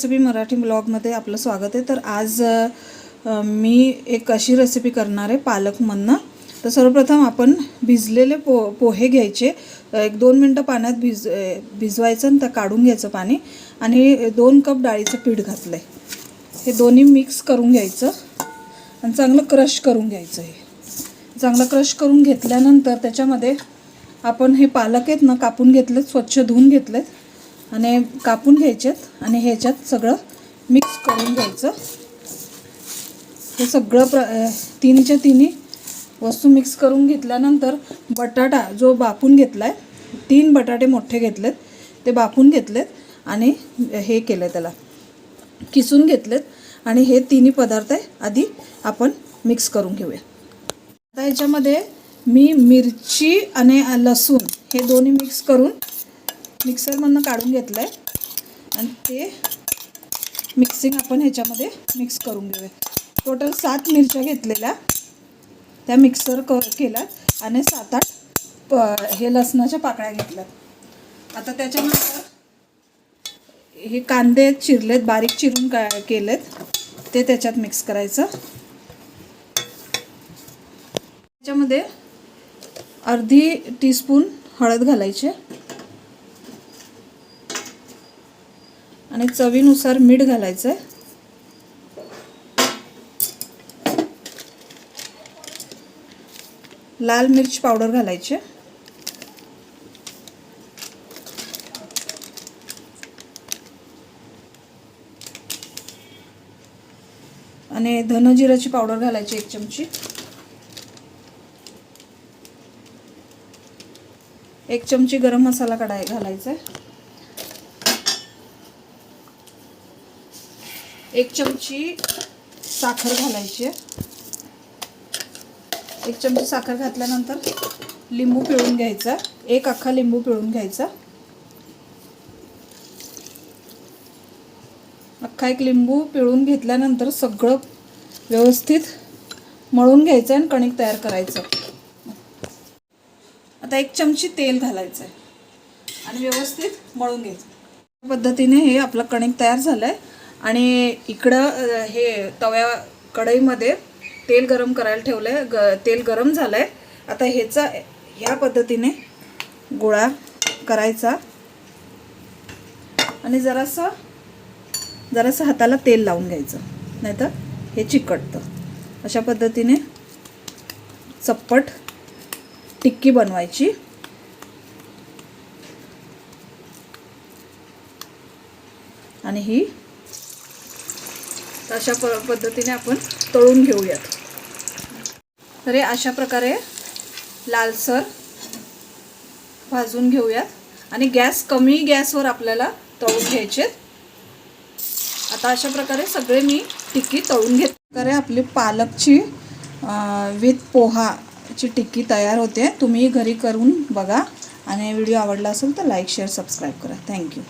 Recipe Marathi ब्लॉगमध्ये आपलं स्वागत आहे. तर आज मी एक अशी रेसिपी करणार आहे पालकमधनं तर सर्वप्रथम आपण भिजलेले पो पोहे घ्यायचे. एक दोन मिनटं पाण्यात भिज भिजवायचं आणि त्या काढून घ्यायचं पाणी. आणि दोन कप डाळीचं पीठ घातलं आहे हे दोन्ही मिक्स करून घ्यायचं. आणि चांगलं क्रश करून घ्यायचं हे. चांगलं क्रश करून घेतल्यानंतर त्याच्यामध्ये आपण हे पालक आहेत ना कापून घेतलेत स्वच्छ धुवून घेतलेत. आणि कापून घ्यायचेत आणि ह्याच्यात सगळं मिक्स करून घ्यायचं. हे सगळं प्र तीनच्या तिन्हीच्या तिन्ही वस्तू मिक्स करून घेतल्यानंतर बटाटा जो बापून घेतला आहे तीन बटाटे मोठे घेतलेत ते बापून घेतलेत आणि हे केलं त्याला. किसून घेतलेत आणि हे तिन्ही पदार्थ आहे आधी आपण मिक्स करून घेऊया. आता ह्याच्यामध्ये मी मिरची आणि लसूण हे दोन्ही मिक्स करून मिक्सरमधनं काढून घेतलं आहे आणि ते मिक्सिंग आपण ह्याच्यामध्ये मिक्स करून घेऊया टोटल सात मिरच्या घेतलेल्या त्या मिक्सर क केल्या आणि सात आठ प हे लसणाच्या पाकळ्या घेतल्यात. आता त्याच्यानंतर हे कांदे चिरलेत बारीक चिरून का केलेत ते त्याच्यात मिक्स करायचं. त्याच्यामध्ये अर्धी टीस्पून हळद घालायची. आणि चवीनुसार मीठ घालायचं आहे लाल मिर्च पावडर घालायची. आणि धनजिराची पावडर घालायची एक चमची. एक चमची गरम मसाला कढाय घालायचा आहे एक चमची साखर घालायची आहे. एक चमची साखर घातल्यानंतर लिंबू पिळून घ्यायचा. एक अख्खा लिंबू पिळून घ्यायचा. अख्खा एक लिंबू पिळून घेतल्यानंतर सगळं व्यवस्थित मळून घ्यायचं आणि कणिक तयार करायचं. आता एक चमची तेल घालायचं आहे आणि व्यवस्थित मळून घ्यायचं. पद्धतीने हे आपलं कणिक तयार झालं आहे आणि इकडं हे तव्या कढईमध्ये तेल गरम करायला ठेवलं आहे ग तेल गरम झालं आहे आता ह्याचा ह्या पद्धतीने गोळा करायचा. आणि जरासं जरासं हाताला तेल लावून घ्यायचं. नाहीतर हे चिकटतं. अशा पद्धतीने चप्पट टिक्की बनवायची. आणि ही अशा प पद्धतीने आपण तळून घेऊयात. तर हे अशा प्रकारे लालसर भाजून घेऊयात. आणि गॅस कमी गॅसवर आपल्याला तळून घ्यायचे आता अशा प्रकारे सगळे मी टिक्की तळून घेत प्रकारे आपली पालकची विथ पोहाची टिक्की तयार होते. तुम्ही घरी करून बघा. आणि व्हिडिओ आवडला असेल तर लाईक शेअर सबस्क्राईब करा. Thank you.